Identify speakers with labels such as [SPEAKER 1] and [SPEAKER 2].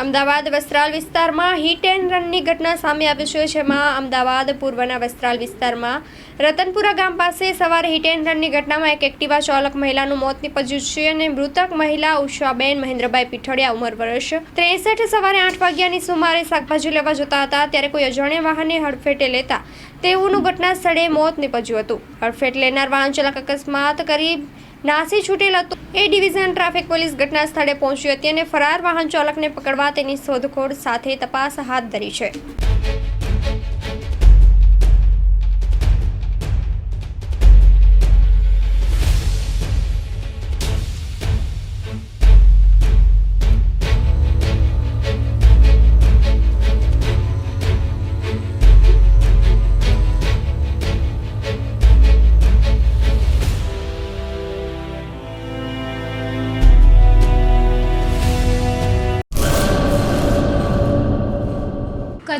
[SPEAKER 1] અમદાવાદ વસ્ત્રાલ વિસ્તારમાં hit and રનની ઘટના સામે આવી છે, જેમાં અમદાવાદ પૂર્વના વસ્ત્રાલ વિસ્તારમાં રતનપુરા ગામ પાસે સવારે હિટ એન્ડ રનની ઘટનામાં એક એક્ટિવા ચાલક મહિલાનું મોત નીપજ્યું છે અને મૃતક મહિલા ઉષાબેન મહેન્દ્રભાઈ પીઠડિયા ઉંમર વર્ષ ત્રેસઠ સવારે આઠ વાગ્યાની સુમારે શાકભાજી લેવા જતા હતા, ત્યારે કોઈ અજાણ્યા વાહને હડફેટે લેતા તેઓનું ઘટના સ્થળે મોત નીપજ્યું હતું. હડફેટ લેનાર વાહન ચાલક અકસ્માત કરી નાસી છૂટેલ હતું એ ડિવિઝન ટ્રાફિક પોલીસ ઘટના સ્થળે પહોંચી હતી અને ફરાર વાહન ચાલકને પકડવા તેની શોધખોળ સાથે તપાસ હાથ ધરી છે.